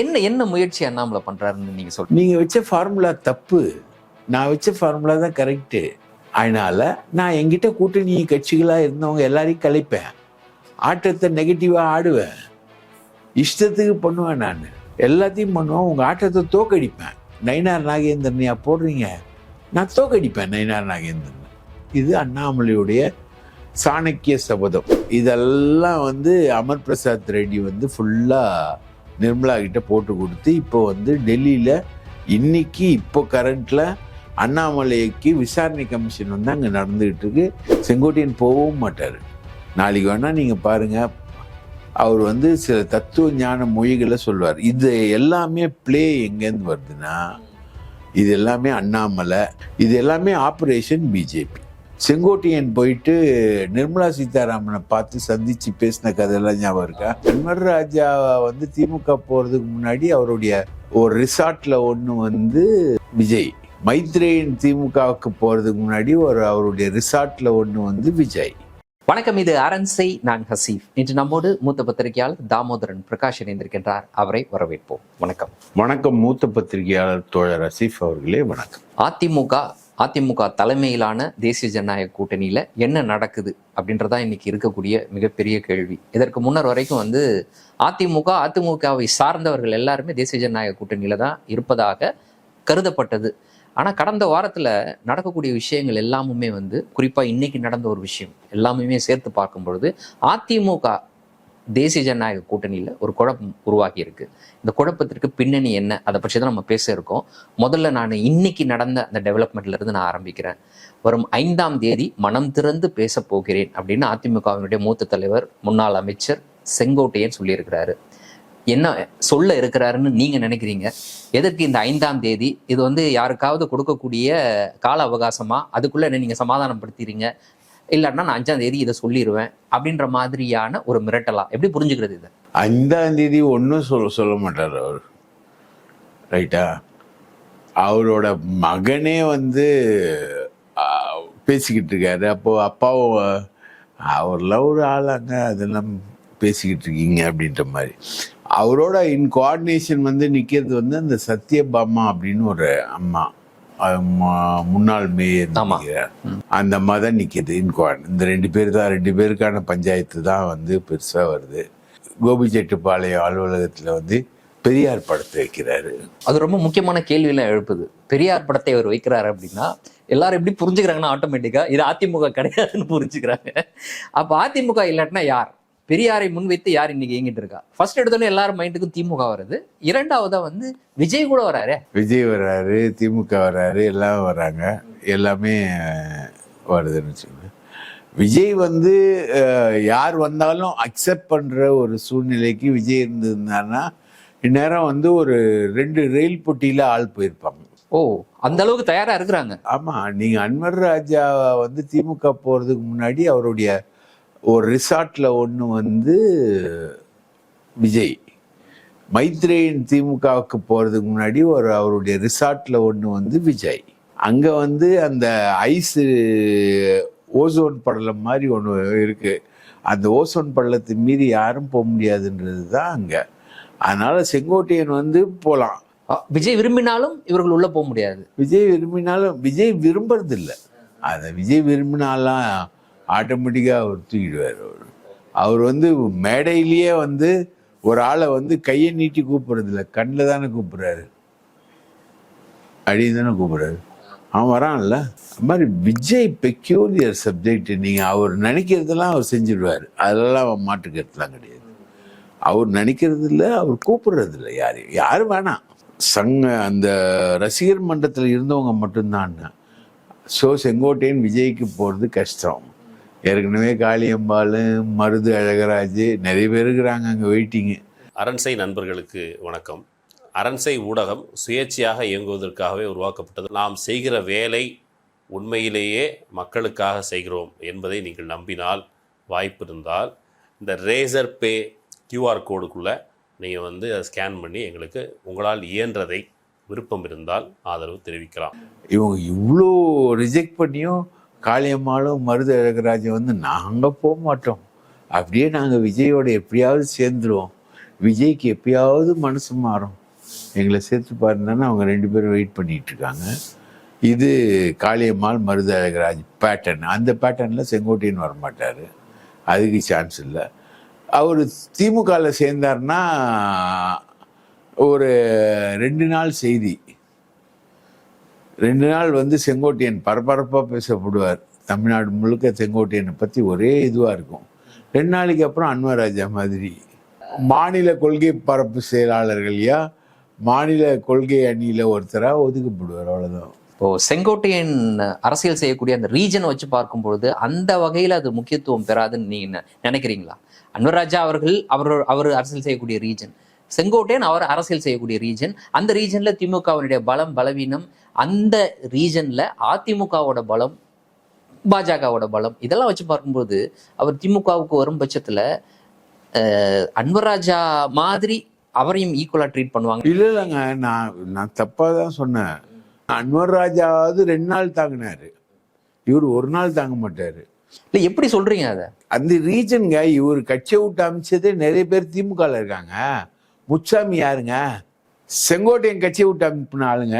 என்ன என்ன முயற்சி அண்ணாமலை பண்றாருன்னு நீங்க சொல்றீங்க? நீங்க வச்ச ஃபார்முலா தப்பு. நான் வச்ச ஃபார்முலா தான் கரெக்டு அதனால நான் என்கிட்ட கூட்டணி கட்சிகளா இருந்தவங்க எல்லாரையும் கலைப்பேன். ஆட்டத்தை நெகட்டிவா ஆடுவேன். இஷ்டத்துக்கு பண்ணுவேன் நான். எல்லாத்தையும் பண்ணுவேன். உங்க ஆட்டத்தை தோக்கடிப்பேன். நயினார் நாகேந்திரனையா போடுறீங்க? நான் தோக்கடிப்பேன் நயினார் நாகேந்திரன். இது அண்ணாமலையுடைய சாணக்கிய சபதம். இதெல்லாம் வந்து அமர் பிரசாத் ரெட்டி வந்து ஃபுல்லாக நிர்மலா கிட்ட போட்டு கொடுத்து இப்போ வந்து டெல்லியில் இன்னைக்கு இப்போ கரண்ட்ல அண்ணாமலைக்கு விசாரணை கமிஷன் வந்து அங்கே நடந்துகிட்டு இருக்கு. செங்கோட்டையன் போகவும் மாட்டார். நாளைக்கு வேணால் நீங்கள் பாருங்க. அவர் வந்து சில தத்துவ ஞான மொழிகளை சொல்வார் இது எல்லாமே ப்ளே எங்கேருந்து வருதுன்னா இது எல்லாமே அண்ணாமலை இது எல்லாமே ஆப்ரேஷன் பிஜேபி செங்கோட்டையன் போயிட்டு நிர்மலா சீதாராமனை பார்த்து சந்திச்சு பேசின கதையெல்லாம் ஞாபகம் இருக்கா? அன்வர் ராஜா வந்து திமுக போறதுக்கு முன்னாடி அவருடைய ஒரு ரிசார்ட்ல ஒன்று வந்து விஜய். மைத்ரேயன் திமுகவுக்கு போறதுக்கு முன்னாடி ஒரு அவருடைய ரிசார்ட்ல ஒன்று வந்து விஜய். வணக்கம் இது அரண்சை நான் ஹசீஃப். இன்று நம்மோடு மூத்த பத்திரிகையாளர் தாமோதரன் பிரகாஷ் இணைந்திருக்கின்றார். அவரை வரவேற்போம். வணக்கம். வணக்கம் மூத்த பத்திரிகையாளர் தோழர் ரசீஃப் அவர்களே வணக்கம். அதிமுக அதிமுக தலைமையிலான தேசிய ஜனநாயக கூட்டணியில் என்ன நடக்குது அப்படின்றதா இன்னைக்கு இருக்கக்கூடிய மிகப்பெரிய கேள்வி. இதற்கு முன்னர் வரைக்கும் வந்து அதிமுக அதிமுகவை சார்ந்தவர்கள் எல்லாருமே தேசிய ஜனநாயக கூட்டணியில தான் இருப்பதாக கருதப்பட்டது. ஆனால் கடந்த வாரத்தில் நடக்கக்கூடிய விஷயங்கள் எல்லாமுமே வந்து குறிப்பாக இன்னைக்கு நடந்த ஒரு விஷயம் எல்லாமுமே சேர்த்து பார்க்கும் பொழுது அதிமுக தேசிய ஜனநாயக கூட்டணியில் ஒரு குழப்பம் உருவாகி இருக்கு இந்த குழப்பத்திற்கு பின்னணி என்ன? அதை பற்றி தான் நம்ம பேச இருக்கோம். முதல்ல நான் இன்னைக்கு நடந்த அந்த டெவலப்மெண்ட்ல இருந்து நான் ஆரம்பிக்கிறேன். வரும் ஐந்தாம் தேதி மனம் திறந்து பேச போகிறேன் அப்படின்னு அதிமுகவினுடைய மூத்த தலைவர் முன்னாள் அமைச்சர் செங்கோட்டையன் சொல்லியிருக்கிறாரு. என்ன சொல்ல இருக்கிறாருன்னு நீங்க நினைக்கிறீங்க? எதற்கு இந்த ஐந்தாம் தேதி? இது வந்து யாருக்காவது கொடுக்கக்கூடிய கால அவகாசமா? அதுக்குள்ள என்ன நீங்க சமாதானப்படுத்திடுறீங்க இல்லாட்டினா நான் அஞ்சாம் தேதி இதை சொல்லிடுவேன் அப்படின்ற மாதிரியான ஒரு மிரட்டலா? எப்படி புரிஞ்சுக்கிறது இதை? அஞ்சாம் தேதி ஒன்றும் சொல்ல சொல்ல மாட்டார் அவர். ரைட்டா அவரோட மகனே வந்து பேசிக்கிட்டு இருக்காரு. அப்போ அப்பாவும் அவர்லாம் ஒரு ஆளாங்க அதெல்லாம் பேசிக்கிட்டு இருக்கீங்க அப்படின்ற மாதிரி. அவரோட இன் கோஆர்டினேஷன் வந்து நிற்கிறது வந்து அந்த சத்யபாமா அப்படின்னு ஒரு அம்மா. முன்னாள் மேயர். அந்த அம்மா தான் நிற்கிது இன் கோஆர்டினேட் இந்த ரெண்டு பேர் தான் ரெண்டு பேருக்கான பஞ்சாயத்து தான் வந்து பெருசாக வருது. கோபிச்செட்டிப்பாளையம் அலுவலகத்தில் வந்து பெரியார் படத்தை வைக்கிறாரு. அது ரொம்ப முக்கியமான கேள்வியெல்லாம் எழுப்புது. பெரியார் படத்தை அவர் வைக்கிறாரு அப்படின்னா எல்லாரும் எப்படி புரிஞ்சுக்கிறாங்கன்னா ஆட்டோமேட்டிக்கா இது அதிமுக கிடையாதுன்னு புரிஞ்சுக்கிறாங்க. அப்ப அதிமுக இல்லாட்டினா யார்? பெரியாரை முன்வைத்து யார் இன்னைக்கு இயங்கிட்டு இருக்கா? ஃபர்ஸ்ட் எடுத்தோடனே எல்லாரும் மைண்டுக்கும் திமுக வருது. இரண்டாவதா வந்து விஜய் கூட வராரு. விஜய் வர்றாரு திமுக வர்றாரு எல்லாம் வர்றாங்க எல்லாமே வருதுன்னு வச்சுக்கோங்க. விஜய் வந்து யார் வந்தாலும் அக்செப்ட் பண்ற ஒரு சூழ்நிலைக்கு விஜய் இருந்திருந்தாருன்னா இந்நேரம் வந்து ஒரு ரெண்டு ரயில் பொட்டியில ஆள் போயிருப்பாங்க. ஓ அந்த அளவுக்கு தயாரா இருக்கிறாங்க. ஆமா நீங்க அன்வர் ராஜா வந்து திமுக போறதுக்கு முன்னாடி அவருடைய ஒரு ரிசார்ட்ல ஒன்று வந்து விஜய். மைத்ரேயன் திமுகவுக்கு போறதுக்கு முன்னாடி ஒரு அவருடைய ரிசார்ட்ல ஒன்று வந்து விஜய். அங்க வந்து அந்த ஐஸ் ஓசோன் படலம் மாதிரி ஒன்று இருக்கு. அந்த ஓசோன் படலத்தை மீறி யாரும் போக முடியாதுன்றது தான் அங்க. அதனால செங்கோட்டையன் வந்து போகலாம் விஜய் விரும்பினாலும் இவர்கள் உள்ள போக முடியாது. விஜய் விரும்பினாலும் விஜய் விரும்புறது இல்லை அதை விஜய் விரும்பினாலாம் ஆட்டோமேட்டிக்காக அவர் தூக்கிடுவார் அவர். அவர் வந்து மேடையிலேயே வந்து ஒரு ஆளை வந்து கையை நீட்டி கூப்பிட்றதில்ல கண்ணில் தானே கூப்பிட்றாரு. அப்படின்னு தானே கூப்பிட்றாரு. அவன் வரான்ல. அது மாதிரி விஜய் பெக்யூலியர் சப்ஜெக்ட் நீங்கள் அவர் நினைக்கிறதெல்லாம் அவர் செஞ்சிடுவார். அதெல்லாம் அவன் மாட்டுக்கிறதுலாம் கிடையாது. அவர் நினைக்கிறது இல்லை அவர் கூப்பிடுறது இல்லை யார் யாரும் வேணாம். சங்க அந்த ரசிகர் மன்றத்தில் இருந்தவங்க மட்டும்தான். ஸோ செங்கோட்டையன் விஜய்க்கு போகிறது கஷ்டம். ஏற்கனவே காளியம்பாள் மருது அழகராஜ் நிறைய பேர் இருக்கிறாங்க அங்கே வெயிட்டிங்கு அரண்சை நண்பர்களுக்கு வணக்கம். அரண்சை ஊடகம் சுயேட்சையாக இயங்குவதற்காகவே உருவாக்கப்பட்டது. நாம் செய்கிற வேலை உண்மையிலேயே மக்களுக்காக செய்கிறோம் என்பதை நீங்கள் நம்பினால் வாய்ப்பு இருந்தால் இந்த ரேசர் பே கியூஆர் கோடுக்குள்ளே நீங்கள் வந்து அதை ஸ்கேன் பண்ணி எங்களுக்கு உங்களால் இயன்றதை விருப்பம் இருந்தால் ஆதரவு தெரிவிக்கலாம். இவங்க இவ்வளோ ரிஜெக்ட் பண்ணியும் காளியம்மாளும் மருது அழகராஜன் வந்து நாங்கள் போக மாட்டோம். அப்படியே நாங்கள் விஜயோட எப்படியாவது சேர்ந்துருவோம். விஜய்க்கு எப்பயாவது மனசு மாறும். எங்களை சேர்த்து பாருந்தானே அவங்க ரெண்டு பேரும் வெயிட் பண்ணிகிட்டு இருக்காங்க. இது காளியம்மாள் மருதராஜ் பேட்டர்ன் அந்த பேட்டர்னில் செங்கோட்டையன் வரமாட்டார். அதுக்கு சான்ஸ் இல்லை. அவர் திமுகவில் சேர்ந்தார்னா ஒரு ரெண்டு நாள் செய்தி. ரெண்டு நாள் வந்து செங்கோட்டையன் பரபரப்பாக பேசப்படுவார். தமிழ்நாடு முழுக்க செங்கோட்டையனை பற்றி ஒரே இதுவாக இருக்கும். ரெண்டு நாளைக்கு அப்புறம் அன்வராஜா மாதிரி. மாநில கொள்கை பரப்பு செயலாளர்களையா மாநில கொள்கை அணியில் ஒருத்தராக ஒதுக்கப்படுவார். அவ்வளோதான் இப்போ செங்கோட்டையன் அரசியல் செய்யக்கூடிய அந்த ரீஜனை வச்சு பார்க்கும் பொழுது அந்த வகையில் அது முக்கியத்துவம் பெறாதுன்னு நீங்கள் நினைக்கிறீங்களா? அன்வராஜா அவர்கள் அவர் அவர் அரசியல் செய்யக்கூடிய ரீஜன். செங்கோட்டையன் அவர் அரசியல் செய்யக்கூடிய ரீஜன் அந்த ரீஜன்ல திமுகவினுடைய பலம் பலவீனம் அந்த ரீஜன்ல அதிமுகவோட பலம் பாஜகவோட பலம் இதெல்லாம் வச்சு பார்க்கும்போது அவர் திமுகவுக்கு வரும் பட்சத்துல அஹ், அன்வர்ராஜா மாதிரி அவரையும் ஈக்குவலா ட்ரீட் பண்ணுவாங்க. இல்லை இல்லைங்க. நான் நான் தப்பாக தான் சொன்னேன். அன்வர் ராஜாவது ரெண்டு நாள் தாங்கினாரு. இவர் ஒரு நாள் தாங்க மாட்டார். இல்ல எப்படி சொல்றீங்க அதை? அந்த ரீஜனுங்க இவர் கட்சியை விட்டு அமைச்சதே நிறைய பேர் திமுகவில் இருக்காங்க. முத்துசாமி யாருங்க? செங்கோட்டையன் கட்சியை விட்டு அனுப்பின ஆளுங்க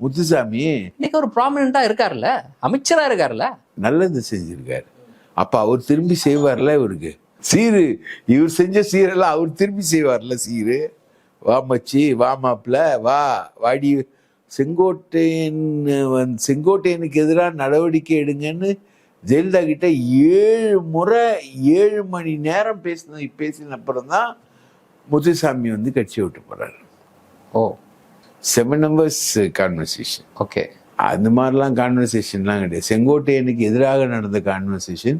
முத்துசாமி. இன்னைக்கு ஒரு ப்ராமினெண்டா இருக்காருல்ல? அமைச்சரா இருக்காருல்ல? நல்லது செஞ்சிருக்காரு. அப்ப அவர் திரும்பி செய்வார்ல இவருக்கு? சீரு. இவர் செஞ்ச சீரெல்லாம் அவர் திரும்பி செய்வார்ல சீரு? வா மச்சி. வா வா வாடி. செங்கோட்டையன் செங்கோட்டையனுக்கு எதிராக நடவடிக்கை எடுங்கன்னு ஜெயலலிதா கிட்ட ஏழு முறை ஏழு மணி நேரம் பேசின பேசின அப்புறம் தான் முத்துசாமி வந்து கட்சியை விட்டு போறாரு. ஓ. Seven numbers conversation okay. அந்த மாதிரிலாம் கான்வர்சேஷன்லாம் கிடையாது. செங்கோட்டையனுக்கு எதிராக நடந்த கான்வர்சேஷன்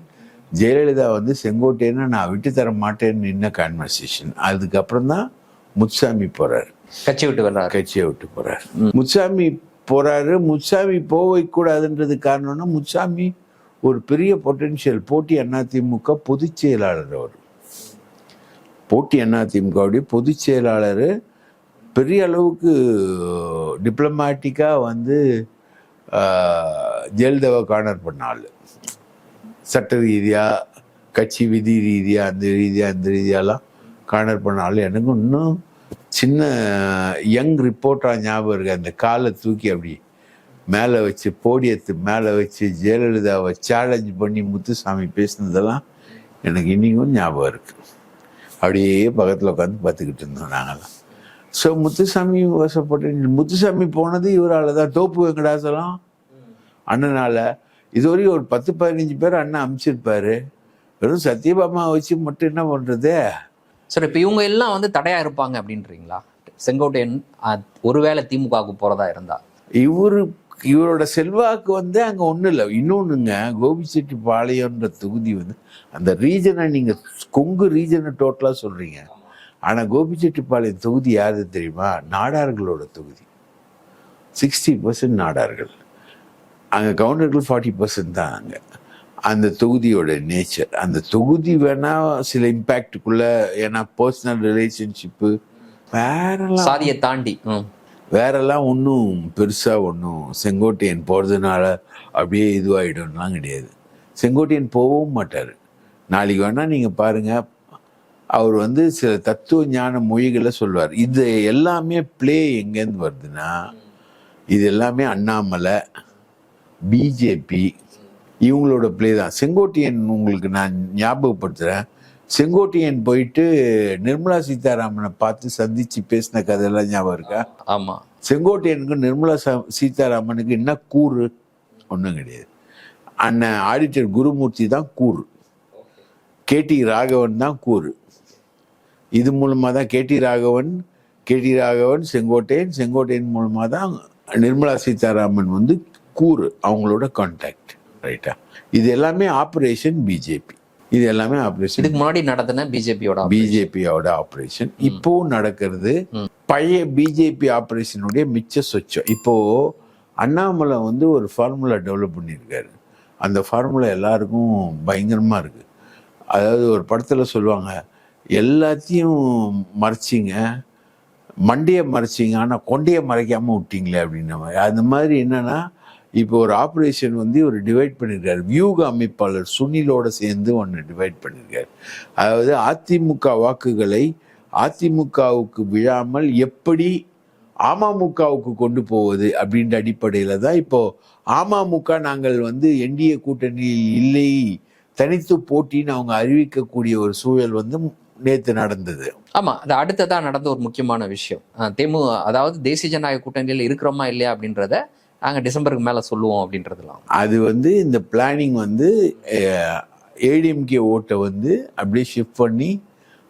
ஜெயலலிதா வந்து செங்கோட்டையனை நான் விட்டு தர மாட்டேன்னு நின்ன கான்வர்சேஷன் அதுக்கப்புறம் தான் முத்துசாமி போறாரு. கட்சி விட்டு வர்றாரு. கட்சியை விட்டு போறாரு. முத்துசாமி போறாரு. முத்துசாமி போக கூடாதுன்றது காரணம்னா முத்துசாமி ஒரு பெரிய பொட்டென்ஷியல் போட்டி அதிமுக பொதுச் செயலாளர் அவர். போட்டி அதிமுகவுடைய பொதுச் செயலாளர் பெரிய அளவுக்கு டிப்ளமேட்டிக்காக வந்து ஜெயலலிதாவை கார்னர் பண்ண ஆள். சட்ட ரீதியாக கட்சி விதி ரீதியாக அந்த ரீதியாக அந்த ரீதியாலாம் கார்னர் பண்ண ஆள். எனக்கு இன்னும் சின்ன யங் ரிப்போர்ட்டாக ஞாபகம் இருக்குது அந்த காலை தூக்கி அப்படி மேலே வச்சு போடியத்து மேலே வச்சு ஜெயலலிதாவை சேலஞ்ச் பண்ணி முத்துசாமி பேசினதெல்லாம் எனக்கு இன்றைக்கும் ஞாபகம் இருக்குது அப்படியே பக்கத்தில் உட்காந்து பார்த்துக்கிட்டு இருந்தோம் நாங்களாம் ஸோ முத்துசாமி வசப்பட்டு முத்துசாமி போனது இவரால் தான். தோப்பு வெங்கடாசலம் அண்ணனால. இதுவரையும் ஒரு பத்து பதினஞ்சு பேர் அண்ணன் அனுப்பிச்சிருப்பாரு வெறும் சத்யபாமா வச்சு மட்டும் என்ன பண்றது? சரி இப்போ இவங்க எல்லாம் வந்து தடையா இருப்பாங்க அப்படின்றீங்களா? செங்கோட்டையன் ஒருவேளை திமுகவுக்கு போறதா இருந்தா? இவரு இவரோட செல்வாக்கு வந்து அங்க ஒண்ணும் இல்லை. இன்னொன்னுங்க கோபிச்செட்டிப்பாளையம்ன்ற தொகுதி வந்து அந்த ரீஜனை நீங்க கொங்கு ரீஜனை டோட்டலா சொல்றீங்க. ஆனா கோபிச்செட்டிப்பாளையம் தொகுதி யாரு தெரியுமா? நாடார்களோட தொகுதி. சிக்ஸ்டி பர்சன்ட் நாடார்கள். அங்கே கவுண்டர்கள் ஃபார்ட்டி பர்சன்ட் தான் அங்கே. அந்த தொகுதியோட நேச்சர் அந்த தொகுதி வேணா சில இம்பேக்டுக்குள்ளே ஏன்னா பர்சனல் ரிலேஷன்ஷிப்பு வேற சாதியை தாண்டி. வேறெல்லாம் ஒன்றும் பெருசாக ஒன்றும் செங்கோட்டையன் போகிறதுனால அப்படியே இதுவாகிடும்லாம் கிடையாது. செங்கோட்டையன் போகவும் மாட்டார். நாளைக்கு வேணால் நீங்கள் பாருங்கள் அவர் வந்து சில தத்துவ ஞான மொழிகளை சொல்வார். இது எல்லாமே ப்ளே எங்கேருந்து வருதுன்னா இது எல்லாமே அண்ணாமலை பிஜேபி இவங்களோட ப்ளே தான். செங்கோட்டையன் உங்களுக்கு நான் ஞாபகப்படுத்துகிறேன் செங்கோட்டையன் போயிட்டு நிர்மலா சீதாராமனை பார்த்து சந்திச்சு பேசின கதையெல்லாம் ஞாபகம் இருக்கா? ஆமா. செங்கோட்டையனுக்கு நிர்மலா சீதாராமனுக்கு என்ன கூறு? ஒன்றும் கிடையாது. அண்ணன் ஆடிட்டர் குருமூர்த்தி தான் கூறு. கேடி ராகவன் தான் கூறு. இது மூலமாக தான் கேடி ராகவன் கேடி ராகவன் செங்கோட்டையன் செங்கோட்டையன் மூலமாக தான் நிர்மலா சீதாராமன் வந்து கூறு அவங்களோட கான்டாக்ட் ரைட்டா இது எல்லாமே ஆப்ரேஷன் பிஜேபி இது எல்லாமே ஆப்ரேஷன் இதுக்கு முன்னாடி நடத்தின பிஜேபியோட பிஜேபியோட ஆபரேஷன் இப்போ நடக்கிறது பழைய பிஜேபி ஆபரேஷனுடைய மிச்ச சொச்சம். இப்போ அண்ணாமலை வந்து ஒரு ஃபார்முலா டெவலப் பண்ணியிருக்காரு. அந்த ஃபார்முலா எல்லாருக்கும் பயங்கரமா இருக்கு. அதாவது ஒரு படத்துல சொல்லுவாங்க எல்லாத்தையும் மறைச்சிங்க. மண்டையை மறைச்சிங்க. ஆனால் கொண்டையை மறைக்காம விட்டீங்களே அப்படின்ன மாதிரி. அந்த மாதிரி என்னன்னா இப்போ ஒரு ஆப்ரேஷன் வந்து ஒரு டிவைட் பண்ணியிருக்காரு வியூக அமைப்பாளர் சுனிலோட சேர்ந்து ஒன்று டிவைட் பண்ணியிருக்காரு அதாவது அதிமுக வாக்குகளை அதிமுகவுக்கு விழாமல் எப்படி அமமுகவுக்கு கொண்டு போவது அப்படின்ற அடிப்படையில் தான் இப்போது அமமுக நாங்கள் வந்து என்டிஏ கூட்டணியில் இல்லை. தனித்து போட்டின்னு அவங்க அறிவிக்கக்கூடிய ஒரு சூழல் வந்து நேற்று நடந்தது. ஆமா அது அடுத்ததான் நடந்த ஒரு முக்கியமான விஷயம். தெமு தேமு அதாவது தேசிய ஜனநாயக கூட்டணியில் இருக்கிறோமா இல்லையா அப்படின்றத நாங்க டிசம்பருக்கு மேல சொல்லுவோம் அப்படின்றதுலாம் அது வந்து இந்த பிளானிங் வந்து ஏடிஎம்கே ஓட்டை வந்து அப்படியே ஷிஃப்ட் பண்ணி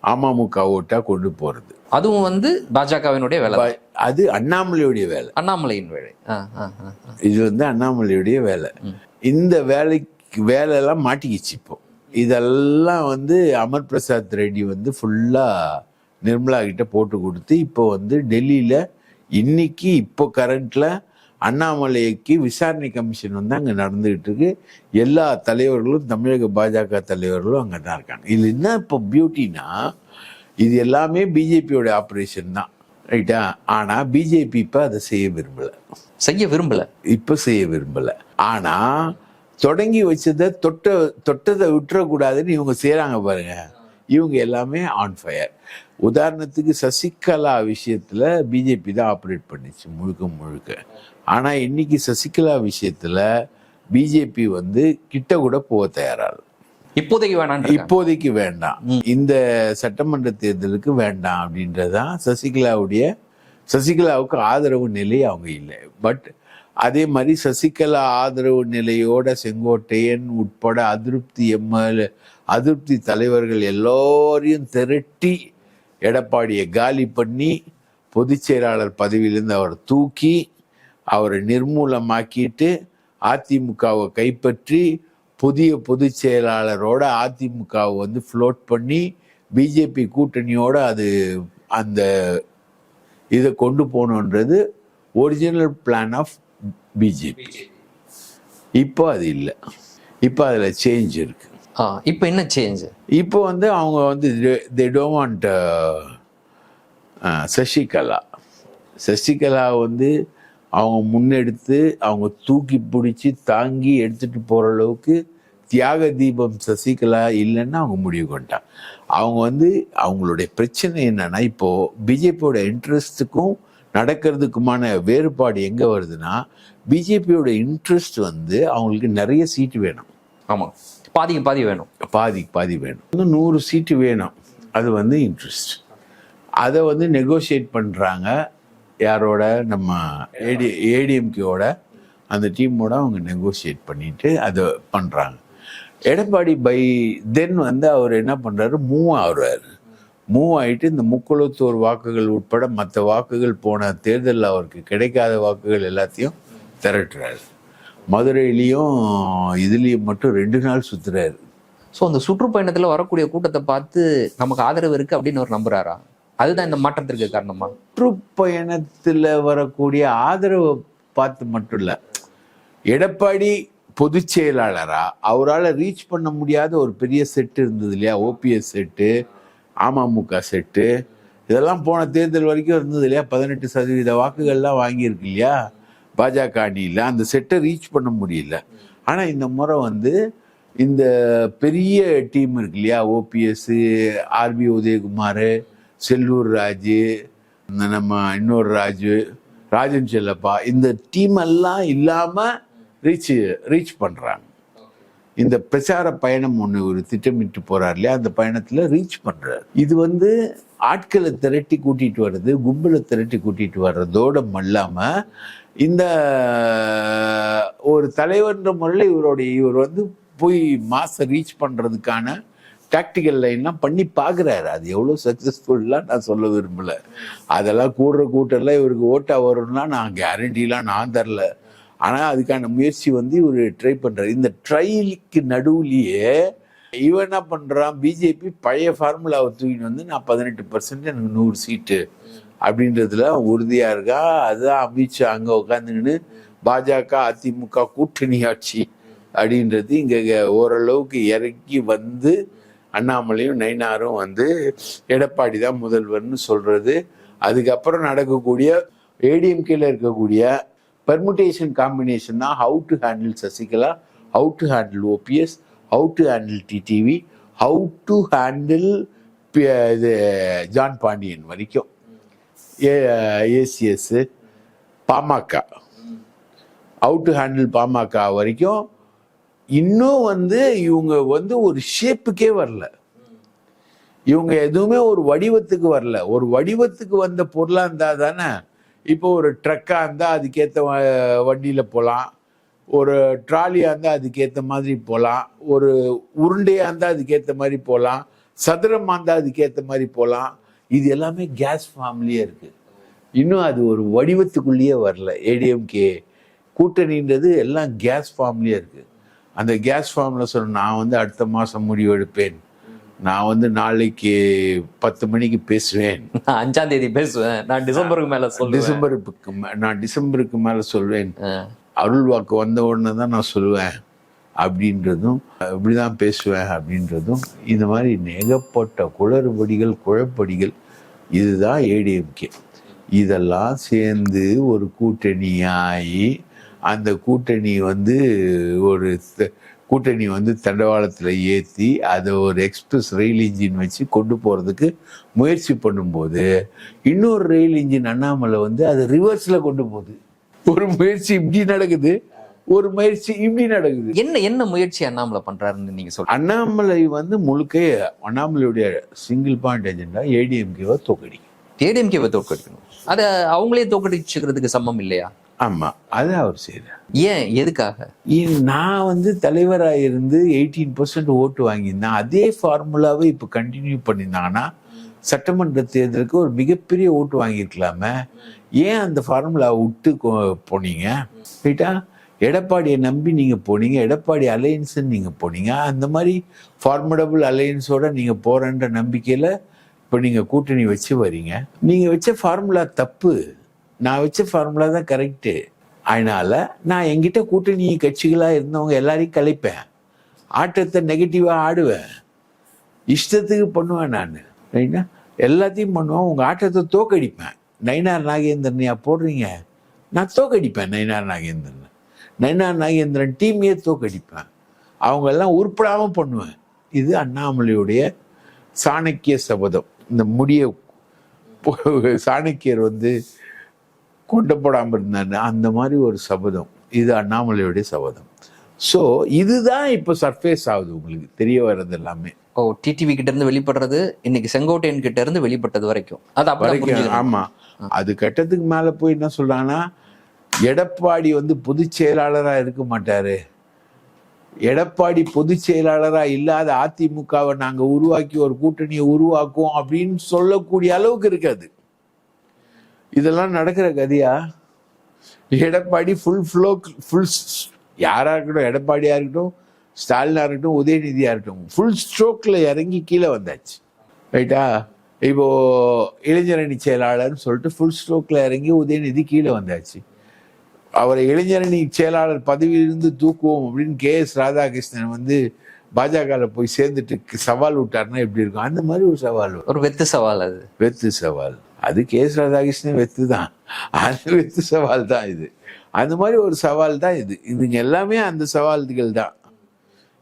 அமமுக ஓட்டா கொண்டு போறது. அதுவும் வந்து பாஜகவினுடைய வேலை அது அண்ணாமலையுடைய வேலை. அண்ணாமலையின் வேலை. இது வந்து அண்ணாமலையுடைய வேலை. இந்த வேலைக்கு வேலையெல்லாம் மாட்டிக்கிச்சு இப்போ. இதெல்லாம் வந்து அமர் பிரசாத் ரெட்டி வந்து ஃபுல்லா நிர்மலா கிட்ட போட்டு கொடுத்து இப்போ வந்து டெல்லியில இன்னைக்கு இப்போ கரண்ட்ல அண்ணாமலைக்கு விசாரணை கமிஷன் வந்து அங்கே நடந்துகிட்டு இருக்கு. எல்லா தலைவர்களும் தமிழக பாஜக தலைவர்களும் அங்கே தான் இருக்காங்க. இது என்ன இப்போ பியூட்டினா இது எல்லாமே பிஜேபியோட ஆப்ரேஷன் தான். ரைட்டா ஆனால் பிஜேபி இப்போ அதை செய்ய விரும்பலை. செய்ய விரும்பல? இப்போ செய்ய விரும்பல. ஆனா தொடங்கி வச்சதை தொட்ட தொட்டதை விட்டுறக்கூடாதுன்னு இவங்க செய்றாங்க பாருங்க. இவங்க எல்லாமே ஆன் ஃபயர் உதாரணத்துக்கு சசிகலா விஷயத்துல பிஜேபி தான் ஆப்ரேட் பண்ணிச்சு முழுக்க முழுக்க. ஆனா இன்னைக்கு சசிகலா விஷயத்துல பிஜேபி வந்து கிட்ட கூட போக தயாராக இப்போதைக்கு வேணாம் இப்போதைக்கு வேண்டாம். இந்த சட்டமன்ற தேர்தலுக்கு வேண்டாம் அப்படின்றதான் சசிகலாவுடைய சசிகலாவுக்கு ஆதரவு நிலை அவங்க இல்லை. பட் அதே மாதிரி சசிகலா ஆதரவு நிலையோட செங்கோட்டையன் உட்பட அதிருப்தி எம்எல் அதிருப்தி தலைவர்கள் எல்லோரையும் திரட்டி எடப்பாடியை காலி பண்ணி பொதுச் செயலாளர் பதவியிலிருந்து அவரை தூக்கி அவரை நிர்மூலமாக்கிட்டு அதிமுகவை கைப்பற்றி புதிய பொதுச் செயலாளரோட அதிமுகவை வந்து ஃப்ளோட் பண்ணி பிஜேபி கூட்டணியோட அது அந்த இதை கொண்டு போகணுன்றது ஒரிஜினல் பிளான் ஆஃப் பிஜேபி இப்போ அது இல்லை. இப்போ அதில் சேஞ்ச் இருக்கு. ஆ, இப்போ என்ன சேஞ்ச் இப்போ வந்து அவங்க வந்து they don't want Sasikala. Sasikala வந்து அவங்க முன்னெடுத்து அவங்க தூக்கி பிடிச்சி தாங்கி எடுத்துட்டு போற அளவுக்கு தியாக தீபம் சசிகலா இல்லைன்னு அவங்க முடிவு கொண்டாங்க அவங்க வந்து அவங்களுடைய பிரச்சனை என்னன்னா இப்போ பிஜேபியோட இன்ட்ரெஸ்ட்டுக்கும் நடக்கிறதுக்குமான வேறுபாடு எங்க வருதுன்னா பிஜேபியோட இன்ட்ரெஸ்ட் வந்து அவங்களுக்கு நிறைய சீட்டு வேணும். ஆமா. பாதிக்கு பாதி வேணும். பாதி பாதி வேணும். இன்னும் நூறு சீட்டு வேணும். அது வந்து இன்ட்ரெஸ்ட் அதை வந்து நெகோசியேட் பண்ணுறாங்க யாரோட? நம்ம ஏடி ஏடிஎம்கேயோட அந்த டீமோட அவங்க நெகோசியேட் பண்ணிட்டு அதை பண்ணுறாங்க எடப்பாடி பை தென் வந்து அவர் என்ன பண்ணுறாரு மூவ் ஆகுறாரு. மூவ் ஆகிட்டு இந்த முக்குளத்தூர் வாக்குகள் உட்பட மற்ற வாக்குகள் போன தேர்தலில் அவருக்கு கிடைக்காத வாக்குகள் எல்லாத்தையும் திரட்டுறாரு. மதுரையிலையும் இதுலேயும் மட்டும் ரெண்டு நாள் சுத்துறாரு. ஸோ அந்த சுற்றுப்பயணத்துல வரக்கூடிய கூட்டத்தை பார்த்து நமக்கு ஆதரவு இருக்கு அப்படின்னு அவர் நம்புறாரா? அதுதான் இந்த மாற்றத்திற்கு காரணமா? சுற்றுப்பயணத்தில் வரக்கூடிய ஆதரவை பார்த்து மட்டும் இல்லை. எடப்பாடி பொதுச் செயலாளரா அவரால் ரீச் பண்ண முடியாத ஒரு பெரிய செட்டு இருந்தது இல்லையா? ஓபிஎஸ் செட்டு அமமுக செட்டு இதெல்லாம் போன தேர்தல் வரைக்கும் இருந்தது இல்லையா? பதினெட்டு சதவீத வாக்குகள்லாம் வாங்கியிருக்கு இல்லையா? பாஜக அணியில் அந்த செட்டை ரீச் பண்ண முடியல. ஆனால் இந்த முறை வந்து இந்த பெரிய டீம் இருக்கு இல்லையா? ஓபிஎஸ் ஆர்பி உதயகுமார் செல்லூர் ராஜு இந்த நம்ம இன்னொரு ராஜு ராஜன் செல்லப்பா இந்த டீம் எல்லாம் இல்லாமல் ரீச் ரீச் பண்ணுறாங்க இந்த பிரச்சார பயணம் ஒன்று ஒரு திட்டமிட்டு போகிறார் இல்லையா? அந்த பயணத்தில் ரீச் பண்ணுறார் இது வந்து ஆட்களை திரட்டி கூட்டிட்டு வர்றது கும்பலை திரட்டி கூட்டிட்டு வர்றதோட அல்லாமல் இந்த ஒரு தலைவர்ன்ற முறையில் இவருடைய இவர் வந்து போய் மாசை ரீச் பண்ணுறதுக்கான டாக்டிக்கல் லைன்லாம் பண்ணி பார்க்குறாரு அது எவ்வளோ சக்ஸஸ்ஃபுல்லாக நான் சொல்ல விரும்பலை. அதெல்லாம் கூடுற கூட்டெல்லாம் இவருக்கு ஓட்டாக வரும்னா நான் கேரண்டிலாம் நான் தரல. ஆனால் அதுக்கான முயற்சி வந்து இவர் ட்ரை பண்ணுறாரு இந்த ட்ரைலுக்கு நடுவுலேயே இவன் என்ன பண்ணுறான் பிஜேபி பழைய ஃபார்முலாவை தூக்கிட்டு வந்து நான் பதினெட்டு பர்சன்ட் எனக்கு நூறு சீட்டு அப்படின்றதுல உறுதியாக இருக்கா? அதுதான் அமித்ஷா அங்கே உட்காந்துக்கின்னு பாஜக அதிமுக கூட்டணி ஆட்சி அப்படின்றது இங்கே ஓரளவுக்கு இறக்கி வந்து அண்ணாமலையும் நைனாரும் வந்து எடப்பாடி தான் முதல்வர்னு சொல்கிறது அதுக்கப்புறம் நடக்கக்கூடிய ஏடிஎம்கேல இருக்கக்கூடிய பெர்முட்டேஷன் காம்பினேஷன் தான் how to handle Sasikala how to handle OPS how to handle TTV how to handle இது ஜான் பாண்டியன் வரைக்கும். A ACS PMK. How to handle PMK வரைக்கும் இன்னும் வந்து இவங்க வந்து ஒரு ஷேப்புக்கே வரல. இவங்க எதுவுமே ஒரு வடிவத்துக்கு வரல. ஒரு வடிவத்துக்கு வந்த பொருளாக இருந்தால் தானே இப்போ ஒரு ட்ரக்காக இருந்தால் அதுக்கேற்ற வண்டியில் போகலாம் ஒரு ட்ராலியா இருந்தா அதுக்கேற்ற மாதிரி போகலாம் ஒரு உருண்டையா இருந்தா அதுக்கேற்ற மாதிரி போகலாம் சதுரமா இருந்தா அதுக்கேற்ற மாதிரி போகலாம் இது எல்லாமே கேஸ் ஃபார்ம்லயே இருக்கு. இன்னும் அது ஒரு வடிவத்துக்குள்ளேயே வரல. ஏடிஎம்கே கூட்டணின்றது எல்லாம் கேஸ் ஃபார்ம்லயே இருக்கு. அந்த கேஸ் ஃபார்ம்ல சொன்ன நான் வந்து அடுத்த மாசம் முடிவெடுப்பேன் நான் வந்து நாளைக்கு பத்து மணிக்கு பேசுவேன். நான் அஞ்சாம் தேதி பேசுவேன். நான் டிசம்பருக்கு மேல சொல்லுவேன். டிசம்பருக்கு மே- நான் டிசம்பருக்கு மேல சொல்வேன். அருள் வாக்கு வந்த உடனே தான் நான் சொல்லுவேன் அப்படின்றதும் இப்படி தான் பேசுவேன் அப்படின்றதும் இந்த மாதிரி நெகப்பட்ட குளறுபடிகள் குழப்படிகள் இதுதான் ஏடிஎம்கே. இதெல்லாம் சேர்ந்து ஒரு கூட்டணியாகி அந்த கூட்டணி வந்து ஒரு த- கூட்டணி வந்து தண்டவாளத்தில் ஏற்றி அதை ஒரு எக்ஸ்பிரஸ் ரயில் இன்ஜின் வச்சு கொண்டு போகிறதுக்கு முயற்சி பண்ணும்போது இன்னொரு ரயில் இன்ஜின் அண்ணாமலை வந்து அதை ரிவர்ஸில் கொண்டு போகுது. ஒரு முயற்சி இப்படி நடக்குது ஒரு முயற்சி இப்படி நடக்குது. என்ன என்ன முயற்சி அண்ணாமலை பண்றாருன்னு நீங்க சொல்லுங்க அண்ணாமலை வந்து முழுக்க அண்ணாமலையுடைய சிங்கிள் பாயிண்ட் எஜெண்டா ஏடிஎம்கேவை தோக்கடி ஏடிஎம்கேவை தோற்கடிக்கணும். அதை அவங்களே தோற்கடிச்சுக்கிறதுக்கு சமம் இல்லையா? ஆமா அது அவர் செய்தார் ஏன்? எதுக்காக? நான் வந்து தலைவராக இருந்து எயிட்டீன் பர்சன்ட் ஓட்டு வாங்கியிருந்தேன். அதே ஃபார்முலாவை இப்போ கண்டினியூ பண்ணியிருந்தாங்கன்னா சட்டமன்ற தேர்தலுக்கு ஒரு மிகப்பெரிய ஓட்டு வாங்கியிருக்கலாமே. ஏன் அந்த ஃபார்முலா விட்டு போனீங்க? ரைட்டா எடப்பாடியை நம்பி நீங்கள் போனீங்க எடப்பாடி அலையன்ஸுன்னு நீங்கள் போனீங்க. அந்த மாதிரி ஃபார்முடபுள் அலையன்ஸோடு நீங்கள் போகிறன்ற நம்பிக்கையில் இப்போ நீங்கள் கூட்டணி வச்சு வரீங்க. நீங்கள் வச்ச ஃபார்முலா தப்பு. நான் வச்ச ஃபார்முலா தான் கரெக்டு அதனால் நான் என்கிட்ட கூட்டணி கட்சிகளாக இருந்தவங்க எல்லாரையும் கலைப்பேன். ஆட்டத்தை நெகட்டிவாக ஆடுவேன். இஷ்டத்துக்கு பண்ணுவேன் நான். ரைட்டா எல்லாத்தையும் பண்ணுவேன். உங்கள் ஆட்டத்தை தோக்கடிப்பேன். நயினார் நாகேந்திரனையா போடுறீங்க? நான் தோக்கடிப்பேன் நயினார் நாகேந்திரன். நயினார் நாகேந்திரன் டீமையே தோக்கடிப்பேன். அவங்க எல்லாம் உருப்படாமல் பண்ணுவேன். இது அண்ணாமலையுடைய சாணக்கிய சபதம். இந்த முடிய சாணக்கியர் வந்து கொண்டு போடாமல் இருந்தார். அந்த மாதிரி ஒரு சபதம். இது அண்ணாமலையுடைய சபதம். ஸோ இதுதான் இப்போ சர்ஃபேஸ் ஆகுது உங்களுக்கு. தெரிய வர்றது எல்லாமே. ஓ டிடிவி கிட்ட இருந்து வெளிப்படுறது இன்னைக்கு செங்கோட்டையன் கிட்ட இருந்து வெளிப்பட்டது வரைக்கும். அது வரைக்கும் புரிஞ்சுக்கணும். ஆமா. அது கட்டத்துக்கு மேல போய் என்ன சொல்றாங்கன்னா எடப்பாடி வந்து பொதுச் செயலாளரா இருக்க மாட்டாரு. எடப்பாடி பொதுச் செயலாளரா இல்லாத அதிமுகவை நாங்க உருவாக்கி ஒரு கூட்டணியை உருவாக்குவோம் அப்படின்னு சொல்லக்கூடிய அளவுக்கு இருக்காது. இதெல்லாம் நடக்கிற கதையா? எடப்பாடி ஃபுல் ஃப்ளோ ஃபுல் யாரா இருக்கட்டும் எடப்பாடியா இருக்கட்டும் ஸ்டாலினா இருக்கட்டும் உதயநிதியா இருக்கட்டும் ஃபுல் ஸ்ட்ரோக்ல இறங்கி கீழே வந்தாச்சு. ரைட்டா இப்போ இளைஞரணி செயலாளர்னு சொல்லிட்டு ஃபுல் ஸ்ட்ரோக்ல இறங்கி உதயநிதி கீழே வந்தாச்சு. அவரை இளைஞரணி செயலாளர் பதவியிலிருந்து தூக்குவோம் அப்படின்னு கே எஸ் ராதாகிருஷ்ணன் வந்து பாஜகவில் போய் சேர்ந்துட்டு சவால் விட்டாருன்னா எப்படி இருக்கும்? அந்த மாதிரி ஒரு சவால். ஒரு வெத்து சவால் அது. வெத்து சவால். அது கே எஸ் ராதாகிருஷ்ணன் வெத்து தான் அது வெத்து சவால் தான் இது. அந்த மாதிரி ஒரு சவால் தான் இது. இதுங்க எல்லாமே அந்த சவால்கள் தான்.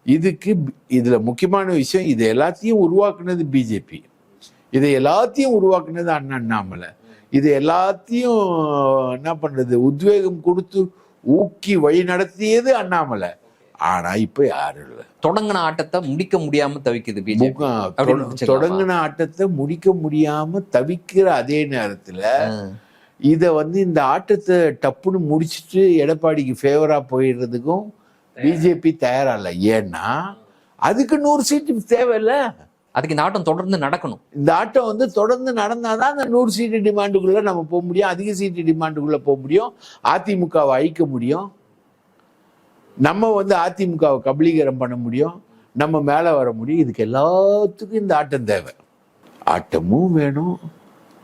இதுக்கு இதுல முக்கியமான விஷயம் இது எல்லாத்தையும் உருவாக்குனது பிஜேபி இதை எல்லாத்தையும் உருவாக்குனது அண்ணா அண்ணாமலை. இது எல்லாத்தையும் என்ன பண்றது உத்வேகம் கொடுத்து ஊக்கி வழி நடத்தியது அண்ணாமலை. ஆனா இப்ப யாரும் இல்லை. தொடங்கின ஆட்டத்தை முடிக்க முடியாம தவிக்குது? தொடங்கின ஆட்டத்தை முடிக்க முடியாம தவிக்கிற அதே நேரத்துல இத வந்து இந்த ஆட்டத்தை டப்புன்னு முடிச்சிட்டு எடப்பாடிக்கு ஃபேவரா போயிடுறதுக்கும் பிஜேபி இல்லை ஏன்னா அதுக்கு நூறு சீட்டு தேவையில்ல. அதுக்கு இந்த ஆட்டம் தொடர்ந்து நடக்கணும். இந்த ஆட்டம் வந்து தொடர்ந்து நடந்தாதான் அந்த நூறு சீட்டு டிமாண்டுக்குள்ள நம்ம போக முடியும். அதிக சீட்டு டிமாண்டுக்குள்ள போக முடியும். அதிமுகவை அழிக்க முடியும். நம்ம வந்து அதிமுகவை கபலீகரம் பண்ண முடியும். நம்ம மேலே வர முடியும். இதுக்கு எல்லாத்துக்கும் இந்த ஆட்டம் தேவை. ஆட்டமும் வேணும்.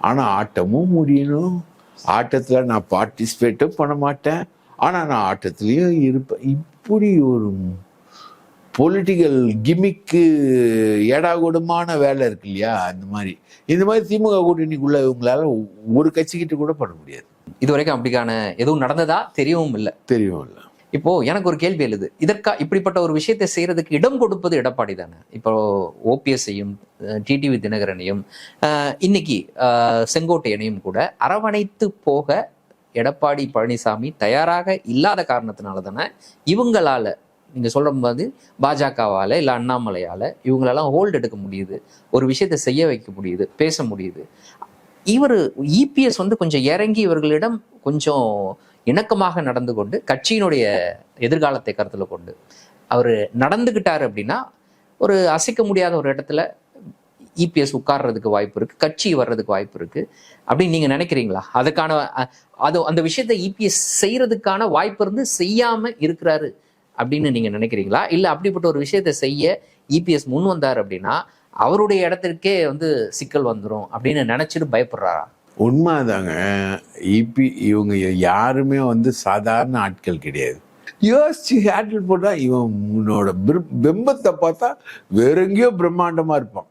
ஆனால் ஆட்டமும் முடியணும். ஆட்டத்தில் நான் பார்ட்டிசிபேட்டும் பண்ண மாட்டேன். ஆனால் நான் ஆட்டத்துலேயும் இருப்பேன். இப்படி ஒரு பொலிட்டிக்கல் கிமிக்கு ஏடாகூடமான வேலை இருக்கு இல்லையா? அந்த மாதிரி. இந்த மாதிரி திமுக கூட்டணிக்குள்ள இவங்களால ஒரு கட்சிக்கிட்ட கூட பண்ண முடியாது. இது வரைக்கும் அப்படிக்கான எதுவும் நடந்ததா? தெரியவும் இல்லை. தெரியும் இல்லை. இப்போ எனக்கு ஒரு கேள்வி எழுது. இதற்கா இப்படிப்பட்ட ஒரு விஷயத்தை செய்யறதுக்கு இடம் கொடுப்பது எடப்பாடி தானே? இப்போ ஓபிஎஸ்ஸையும் டிடிவி தினகரனையும் இன்னைக்கு செங்கோட்டையனையும் கூட அரவணைத்து போக எடப்பாடி பழனிசாமி தயாராக இல்லாத காரணத்தினால தானே இவங்களால நீங்க சொல்ற மாதிரி பாஜகவால இல்ல அண்ணாமலையால இவங்களெல்லாம் ஹோல்டு எடுக்க முடியுது ஒரு விஷயத்தை செய்ய வைக்க முடியுது பேச முடியுது. இவர் இபிஎஸ் வந்து கொஞ்சம் இறங்கி இவர்களிடம் கொஞ்சம் இணக்கமாக நடந்து கொண்டு கட்சியினுடைய எதிர்காலத்தை கருத்தில் கொண்டு அவர் நடந்துக்கிட்டார் அப்படின்னா ஒரு அசைக்க முடியாத ஒரு இடத்துல இபிஎஸ் உட்கார்றதுக்கு வாய்ப்பு இருக்குது கட்சி வர்றதுக்கு வாய்ப்பு இருக்குது அப்படின்னு நீங்கள் நினைக்கிறீங்களா? அதுக்கான அது அந்த விஷயத்தை இபிஎஸ் செய்கிறதுக்கான வாய்ப்பு இருந்து செய்யாமல் இருக்கிறாரு அப்படின்னு நீங்கள் நினைக்கிறீங்களா? இல்லை அப்படிப்பட்ட ஒரு விஷயத்தை செய்ய இபிஎஸ் முன் வந்தார் அப்படின்னா அவருடைய இடத்திற்கே வந்து சிக்கல் வந்துடும் அப்படின்னு நினச்சிட்டு பயப்படுறாரா? உண்மைதாங்க. இபி இவங்க யாருமே வந்து சாதாரண ஆட்கள் கிடையாது. யோசிச்சு ஹேண்டில் போட்டா இவன் உன்னோட பிம்பத்தை பார்த்தா வேற எங்கேயோ பிரம்மாண்டமா இருப்பான்.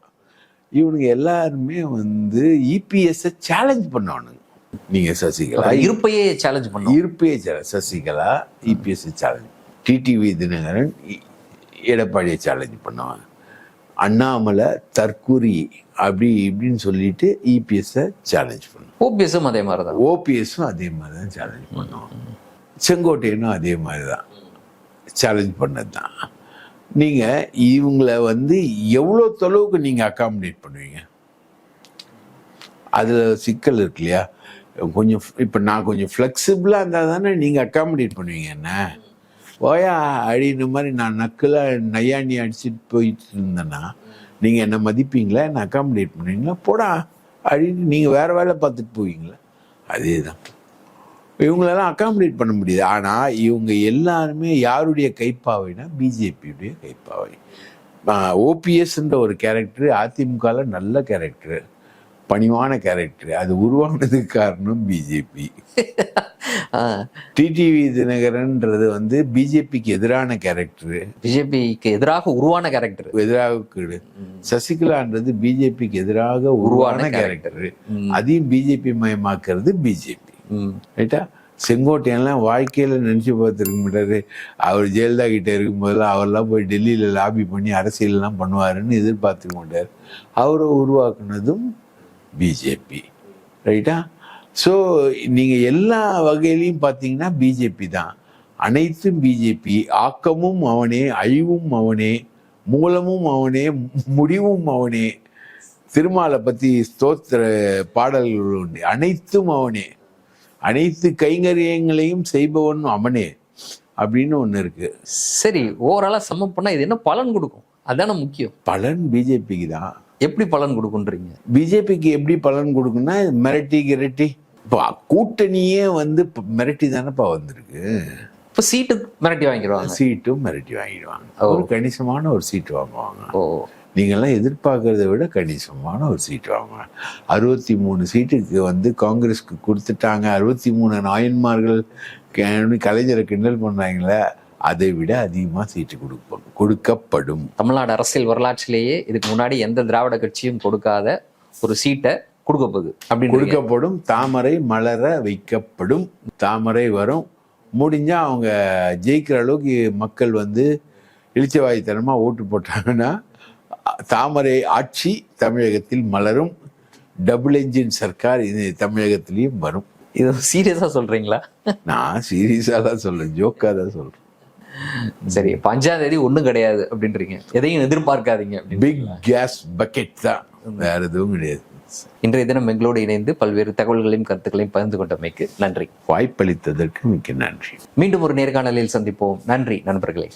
இவனுங்க எல்லாருமே வந்து இபிஎஸ் சேலஞ்ச் பண்ணவனுங்க. நீங்க சசிகலா இருப்பையே சேலஞ்ச் பண்ணும் இருப்பே challenge Sasikala EPS challenge TTV Dinakaran எடப்பாடியை சேலஞ்ச் பண்ணுவான் அண்ணாமலை தற்கூரி அப்படி இப்படின்னு சொல்லிட்டு இபிஎஸ்ஸை சேலஞ்ச் பண்ணுவான் ஓபிஎஸும் அதே மாதிரி தான் ஓபிஎஸும் அதே மாதிரி தான் சேலஞ்ச் பண்ணுவான் செங்கோட்டையனும் அதே மாதிரி தான் சேலஞ்ச் பண்ணது தான் நீங்கள் இவங்களை வந்து எவ்வளோ தொலைவுக்கு நீங்கள் அகாமடேட் பண்ணுவீங்க? அதில் சிக்கல் இருக்கு இல்லையா? கொஞ்சம் இப்போ நான் கொஞ்சம் ஃப்ளெக்சிபிளாக இருந்தால் தானே நீங்கள் அகாமடேட் பண்ணுவீங்க என்ன? போயா அழின மாதிரி நான் நக்கில் நையாண்டி அடிச்சுட்டு போயிட்டு இருந்தேன்னா நீங்கள் என்ன மதிப்பீங்களா? என்ன அக்காமடேட் பண்ணுவீங்களா? போடா அப்படின்னு நீங்கள் வேறு வேலை பார்த்துட்டு போவீங்களா? அதே தான் இவங்களெல்லாம் அக்காமடேட் பண்ண முடியுது. ஆனால் இவங்க எல்லாருமே யாருடைய கைப்பாவைனா பிஜேபியுடைய கைப்பாவை. ஓபிஎஸ்ன்ற ஒரு கேரக்டர் அதிமுகவில் நல்ல கேரக்டர் பணிவான கேரக்டர் அது உருவானதுக்கு காரணம் பிஜேபி டிடிவி தினகரன்ன்றது வந்து பிஜேபிக்கு எதிரான கேரக்டர் பிஜேபிக்கு எதிராக உருவான கேரக்டர் எதிராக. சசிகலான்றது பிஜேபிக்கு எதிராக உருவான கேரக்டர் அதையும் பிஜேபி மயமாக்குறது பிஜேபி ரைட்டா செங்கோட்டையெல்லாம் வாழ்க்கையில நினைச்சு பார்த்துருக்க மாட்டாரு அவர் ஜெயலலிதா கிட்ட இருக்கும்போதெல்லாம் அவரெல்லாம் போய் டெல்லியில லாபி பண்ணி அரசியல்லாம் பண்ணுவாருன்னு எதிர்பார்த்துக்க மாட்டார் அவரை உருவாக்குனதும் பிஜேபி ரைட்டா ஸோ நீங்கள் எல்லா வகையிலையும் பார்த்தீங்கன்னா பிஜேபி தான். அனைத்தும் பிஜேபி ஆக்கமும் அவனே அழிவும் அவனே மூலமும் அவனே முடிவும் அவனே. திருமாலை பற்றி ஸ்தோத்திர பாடல்கள் உண்டு. அனைத்தும் அவனே. அனைத்து கைங்கரியங்களையும் செய்பவன் அவனே அப்படின்னு ஒன்று இருக்கு. சரி ஓவராலா சம்ம பண்ணா இது என்ன பலன் கொடுக்கும்? அதானே முக்கியம். பலன் பிஜேபிக்கு தான். எப்படி பலன் கொடுக்குன்றீங்க? பிஜேபிக்கு எப்படி பலன் கொடுக்குன்னா மிரட்டி கிரட்டி. இப்போ கூட்டணியே வந்து மிரட்டி தானேப்பா வந்திருக்கு. இப்ப சீட்டு மிரட்டி வாங்கிடுவாங்க. சீட்டும் மிரட்டி வாங்கிடுவாங்க. ஒரு கணிசமான ஒரு சீட்டு வாங்குவாங்க. ஓ. நீங்கள்லாம் எதிர்பார்க்கறத விட கணிசமான ஒரு சீட்டு வாங்குவாங்க. அறுபத்தி மூணு சீட்டுக்கு வந்து காங்கிரஸ்க்கு கொடுத்துட்டாங்க. அறுபத்தி மூணு நாயன்மார்கள் கலைஞரை கிண்டல் பண்ணாங்களே அதை விட அதிகமாக சீட்டு கொடுப்போம். கொடுக்கப்படும். தமிழ்நாடு அரசியல் வரலாற்றிலேயே இதுக்கு முன்னாடி எந்த திராவிட கட்சியும் கொடுக்காத ஒரு சீட்டை கொடுக்க போகுது. அப்படின்னு கொடுக்கப்படும் தாமரை மலர வைக்கப்படும். தாமரை வரும். முடிஞ்சா அவங்க ஜெயிக்கிற அளவுக்கு மக்கள் வந்து இளிச்சவாய்த்தனமா ஓட்டு போட்டாங்கன்னா தாமரை ஆட்சி தமிழகத்தில் மலரும். டபுள் என்ஜின் சர்க்கார் இது தமிழகத்திலையும் வரும். இது சீரியஸா சொல்றீங்களா? நான் சீரியஸாக சொல்றேன். ஜோக்காக தான் சொல்றேன். சரி இப்ப அஞ்சாம் தேதி ஒண்ணும் கிடையாது அப்படின்றீங்க. எதையும் எதிர்பார்க்காதீங்க பிக் கேஸ் பக்கெட் தான். வேற எதுவும் கிடையாது. இன்றைய தினம் எங்களோடு இணைந்து பல்வேறு தகவல்களையும் கருத்துக்களையும் பகிர்ந்து கொண்டமைக்கு நன்றி. வாய்ப்பளித்ததற்கு மிக்க நன்றி. மீண்டும் ஒரு நேர்காணலில் சந்திப்போம். நன்றி நண்பர்களே.